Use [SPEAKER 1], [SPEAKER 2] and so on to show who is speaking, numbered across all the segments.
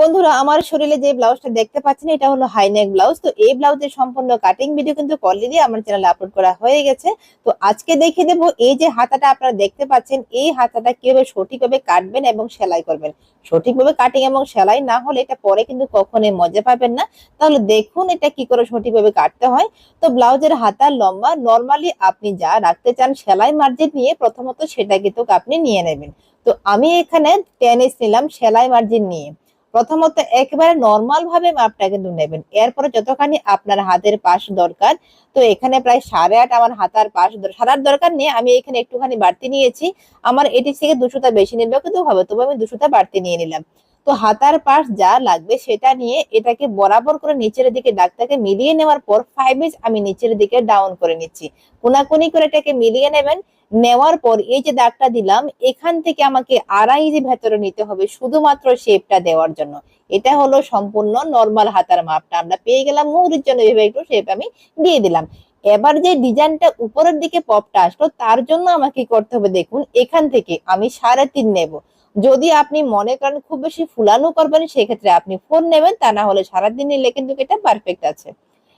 [SPEAKER 1] বন্ধুরা, আমার শরীরে যে ব্লাউজটা দেখতে পাচ্ছেন, এটা হলো হাইনেক ব্লাউজ তো এই ব্লাউজের সম্পূর্ণ কাটিং ভিডিও কিন্তু অলরেডি আমার চ্যানেলে আপলোড করা হয়ে গেছে। তো আজকে দেখিয়ে দেবো এই যে হাতাটা আপনারা দেখতে পাচ্ছেন, এই হাতাটা কীভাবে সঠিকভাবে কাটবেন এবং সেলাই করবেন। সঠিকভাবে কাটিং এবং সেলাই না হলে এটা পরে কিন্তু কখনোই মজা পাবেন না। তাহলে দেখুন এটা কি করে সঠিকভাবে কাটতে হয়। তো ব্লাউজের হাতার লম্বা নর্মালি আপনি যা রাখতে চান সেলাই মার্জিন নিয়ে প্রথমত সেটা কিন্তু আপনি নিয়ে নেবেন। তো আমি এখানে টেন ইঞ্চ নিলাম সেলাই মার্জিন নিয়ে। প্রথমত একবারে নর্মাল ভাবে মাপটা কিন্তু নেবেন। এরপরে যতখানি আপনার হাতের পাশ দরকার, তো এখানে প্রায় সাড়ে আট আমার হাতার পাশ সাড়ে আট দরকার নেই, আমি এখানে একটুখানি বাড়তি নিয়েছি। আমার এটি থেকে দুশোটা বেশি নিলেও কিন্তু হবে, তবু আমি দুশোটা বাড়তি নিয়ে নিলাম। তো হাতার পাশ যা লাগবে সেটা নিয়ে এটাকে বরাবর করে নিচের দিকে দাগটাকে মিলিয়ে নেওয়ার পর ফাইভ ইঞ্চ আমি নিচের দিকে ডাউন করে নিচ্ছি। কোনাকুনি করে এটাকে মিলিয়ে নেবেন। নেওয়ার পর এই যে দাগটা দিলাম, এখান থেকে আমাকে আড়াই ইঞ্চি ভেতরে নিতে হবে শুধুমাত্র শেপটা দেওয়ার জন্য। এটা হলো সম্পূর্ণ নর্মাল হাতার মাপটা। আমরা পেয়ে গেলাম মুহুরির জন্য এভাবে একটু শেপ আমি দিয়ে দিলাম। এবার যে ডিজাইনটা উপরের দিকে পপটা আসলো, তার জন্য আমাকে করতে হবে দেখুন, এখান থেকে আমি সাড়ে তিন নেব। যদি আপনি মনে করেন খুব বেশি ফুলানো করবেন, সেক্ষেত্রে আপনি ফোন নেবেন, তা না হলে সারাদিন নিলে কিন্তু এটা পারফেক্ট আছে।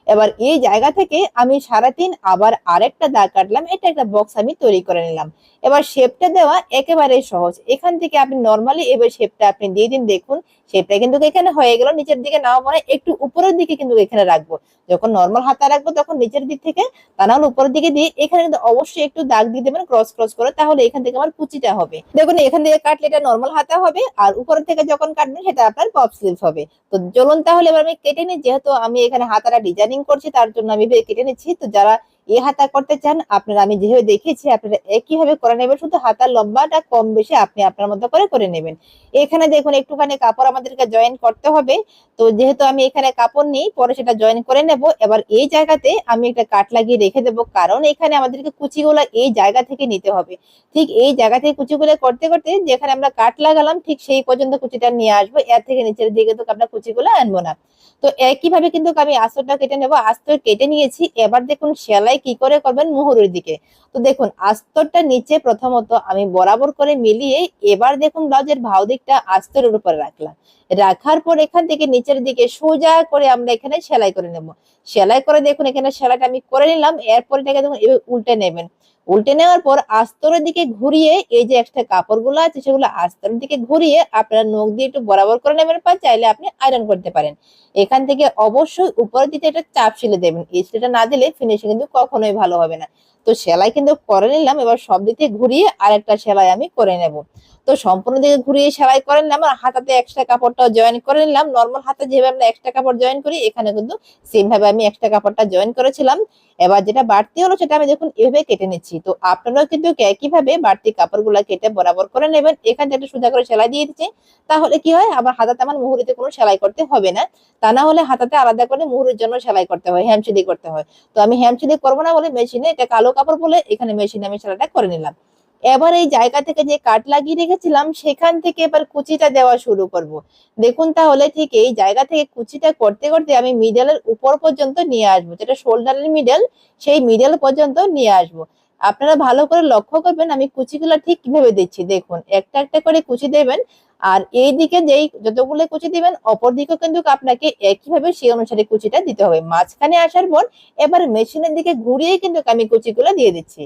[SPEAKER 1] এবার এই জায়গা থেকে আমি সাড়ে তিন আবার আরেকটা দাগ কাটলাম, এটা একটা বক্স আমি তৈরি করে নিলাম। এবার শেপটা দেওয়া একেবারে সহজ। এখান থেকে আপনি নর্মালি এবার শেপটা আপনি দিয়ে দিন, দেখুন শেপটা কিন্তু এখানে হয়ে গেল, নিচের দিকে নাও মানে একটু উপরের দিকে কিন্তু এখানে রাখব। যখন নর্মাল হাতা রাখব, তখন নিচের দিক থেকে তা না হলে উপরের দিকে দিয়ে এখানে কিন্তু অবশ্যই একটু দাগ দিয়ে দেবেন ক্রস ক্রস করে, তাহলে এখান থেকে আমার কুচিটা হবে। দেখুন, এখান থেকে কাটলে এটা নর্মাল হাতা হবে, আর উপরের থেকে যখন কাটবেন, সেটা আপনার পপ স্লিভ হবে। তো চলুন তাহলে এবার আমি কেটে নিই, যেহেতু আমি এখানে হাতাটা ডিজাইনিং করছি তার জন্য আমি কেটে নিচ্ছি। তো যারা এই হাতা করতে চান, আপনারা আমি যেভাবে দেখিয়েছি, আপনারা একইভাবে করে নেবেন, শুধু হাতার লম্বাটা কম বেশি আপনি আপনার মতো করে করে নেবেন। এখানে দেখুন, একটুখানি কাপড় আমাদেরকে জয়েন করতে হবে। তো যেহেতু আমি এখানে কাপড় নিই, পরে সেটা জয়েন করে নেব। এবার এই জায়গাতে আমি একটা কাট লাগিয়ে রেখে দেবো, কারণ এখানে আমাদেরকে কুচিগুলো এই জায়গা থেকে নিতে হবে। ঠিক এই জায়গা থেকে কুচিগুলো করতে করতে যেখানে আমরা কাট লাগালাম, ঠিক সেই পর্যন্ত কুচিটা নিয়ে আসব। এর থেকে নিচের দিকে তো আমরা কুচিগুলো আনব না। তো একইভাবে কিন্তু আমি আস্তরটা কেটে নেব আস্তর কেটে নিয়েছি। এবার দেখুন, সেলাই কি করে করবেন মুহুরের দিকে? তো দেখুন, আস্তরটা নিচে প্রথমত আমি বরাবর করে মিলিয়ে এবার দেখুন ব্লাউজের ভাও দিকটা আস্তরের উপরে রাখলাম। রাখার পর এখান থেকে নিচের দিকে সোজা করে আমরা এখানে সেলাই করে নেব। সেলাই করে দেখুন, এখানে সেলাইটা আমি করে নিলাম। এরপর এটাকে দেখুন উল্টে নেবেন। উল্টে নেওয়ার পর আস্তরের দিকে ঘুরিয়ে এই যে একটা কাপড়গুলো আছে, সেগুলো আস্তরের দিকে ঘুরিয়ে আপনারা নখ দিয়ে একটু বরাবর করে নেবেন পর চাইলে আপনি আয়রন করতে পারেন। এখান থেকে অবশ্যই উপরের দিকে একটা চাপ শিলে দেবেন। এই শিলেটা না দিলে ফিনিশিং কিন্তু কখনোই ভালো হবে না। তো সেলাই কিন্তু করে নিলাম, এবার সব দিকে ঘুরিয়ে আরেকটা সেলাই আমি করে নেব। তো সম্পূর্ণ দিকে ঘুরিয়ে সেলাই করে নিলাম, আর হাতাতে এক্সট্রা কাপড়টাও জয়েন করে নিলাম। নর্মাল হাতে যেভাবে আমরা এক্সট্রা কাপড় জয়েন করি, এখানে কিন্তু সেম ভাবে আমি এক্সট্রা কাপড়টা জয়েন করেছিলাম। এবার যেটা বাড়তি হলো, সেটা আমি দেখুন এভাবে কেটে নিচ্ছি। তো আপনারাও কিন্তু একইভাবে বাড়তি কাপড়গুলো কেটে বরাবর করে নেবেন। এখান থেকে সোজা করে সেলাই দিয়ে দিচ্ছি, তাহলে কি হয়? আবার হাতাতে আমার মুহুরিতে কোনো সেলাই করতে হবে না। তা না হলে হাতাতে আলাদা করে মুহুরের জন্য সেলাই করতে হয় হ্যামচিদি করতে হয়। তো আমি হ্যামচিদি করব না বলে মেশিনে এটা কালো কাপড় বলে এখানে মেশিনে আমি সেলাইটা করে নিলাম। এবার এই জায়গা থেকে যে কাট লাগিয়ে রেখেছিলাম, সেখান থেকে এবার কুচিটা দেওয়া শুরু করব। দেখুন তাহলে ঠিক এই জায়গা থেকে কুচিটা করতে করতে আমি মিডলের উপর পর্যন্ত নিয়ে আসব। যেটা শোল্ডারের মিডেল সেই মিডেল পর্যন্ত নিয়ে আসব। আপনারা ভালো করে লক্ষ্য করবেন আমি কুচিগুলো ঠিক কীভাবে দিচ্ছি। দেখুন, একটা একটা করে কুচি দেবেন আর এই দিকে যেই যতগুলো কুচি দিবেন, অপর দিকেও কিন্তু আপনাকে একইভাবে সেই অনুসারে কুচিটা দিতে হবে। মাঝখানে আসার পর এবার মেশিনের দিকে ঘুরিয়ে কিন্তু আমি কুচিগুলো দিয়ে দিচ্ছি।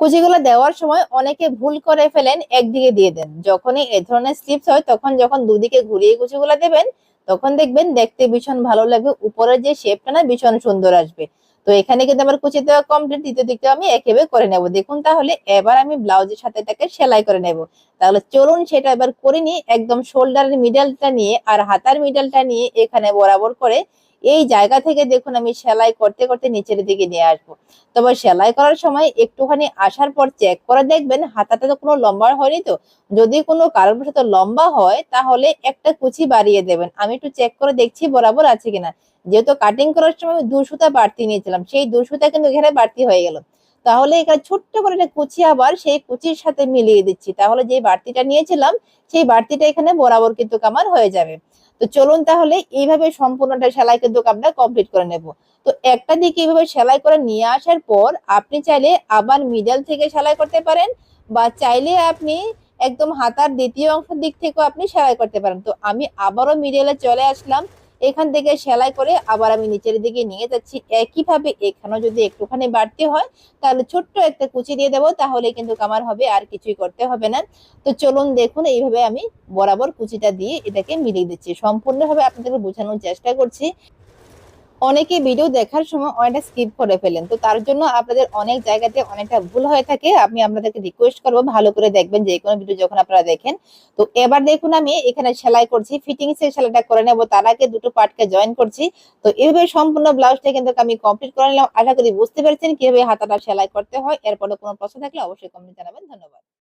[SPEAKER 1] কুচিগুলো দেওয়ার সময় অনেকে ভুল করে ফেলেন, একদিকে দিয়ে দেন। যখনই এ ধরনের স্লিপস হয়, তখন যখন দুদিকে ঘুরিয়ে কুচিগুলো দেবেন, তখন দেখবেন দেখতে ভীষণ ভালো লাগবে। উপরের যে শেপটা না, ভীষণ সুন্দর আসবে। তো এখানে কিন্তু আমার কুচি দেওয়া কমপ্লিট দ্বিতীয় দিকটা আমি একেবারে করে নেব। দেখুন তাহলে, এবার আমি ব্লাউজের সাথে এটাকে সেলাই করে নেব। তাহলে চলুন সেটা এবার করে নিই, একদম শোল্ডারের মিডালটা নিয়ে আর হাতার মিডালটা নিয়ে এখানে বরাবর করে এই জায়গা থেকে দেখুন আমি সেলাই করতে করতে নিচের দিকে নিয়ে আসব। তবে সেলাই করার সময় একটুখানি আসার পর চেক করে দেখবেন, হাতাটা তো কোনো লম্বা হয়নি তো। যদি কোনো কারণবশত লম্বা হয়, তাহলে একটা কুচি বাড়িয়ে দেবেন। আমি একটু চেক করে দেখছি বরাবর আছে কিনা। যেহেতু কাটিং করার সময় দু সুতা বাড়তি নিয়েছিলাম, সেই দু সুতা কিন্তু এখানে বাড়তি হয়ে গেল। তাহলে এখানে ছোট্ট করে একটা কুচি আবার সেই কুচির সাথে মিলিয়ে দিচ্ছি। তাহলে যে বাড়তিটা নিয়েছিলাম, সেই বাড়তিটা এখানে বরাবর কিন্তু আমার হয়ে যাবে। তো চলুন তাহলে এইভাবে সম্পূর্ণটা সেলাই কিন্তু আমরা কমপ্লিট করে নেব। তো একটা দিকে এইভাবে সেলাই করে নিয়ে আসার পর আপনি চাইলে আবার মিডল থেকে সেলাই করতে পারেন বা চাইলে আপনি একদম হাতার দ্বিতীয় অংশের দিক থেকেও আপনি সেলাই করতে পারেন। তো আমি আবারও মিডিয়ালে চলে আসলাম। এখান থেকে সেলাই করে আবার আমি নিচের দিকে নিয়ে যাচ্ছি। একইভাবে এখানেও যদি একটুখানি বাড়তে হয়, তাহলে ছোট্ট একটা কুচি দিয়ে দেবো, তাহলে কিন্তু কামার হবে আর কিছুই করতে হবে না। তো চলুন দেখুন, এইভাবে আমি বরাবর কুচিটা দিয়ে এটাকে মিলিয়ে দিচ্ছি। সম্পূর্ণভাবে আপনাদেরকে বোঝানোর চেষ্টা করছি। অনেকে ভিডিও দেখার সময় অনেকটা স্কিপ করে ফেলেন। তো তার জন্য আপনাদের অনেক জায়গাতে অনেকটা ভুল হয়ে থাকে। আমি আপনাদেরকে রিকোয়েস্ট করব, ভালো করে দেখবেন যে কোনো ভিডিও যখন আপনারা দেখেন। তো এবার দেখুন আমি এখানে সেলাই করছি ফিটিংস এর সেলাইটা করে নেব। তার আগে দুটো পার্টকে জয়েন করছি। তো এইভাবে সম্পূর্ণ ব্লাউজটা কিন্তু আমি কমপ্লিট করে নিলাম। আশা করি বুঝতে পেরেছেন কীভাবে হাতাটা সেলাই করতে হয়। এরপরে কোনো প্রশ্ন থাকলে অবশ্যই কমেন্ট জানাবেন। ধন্যবাদ।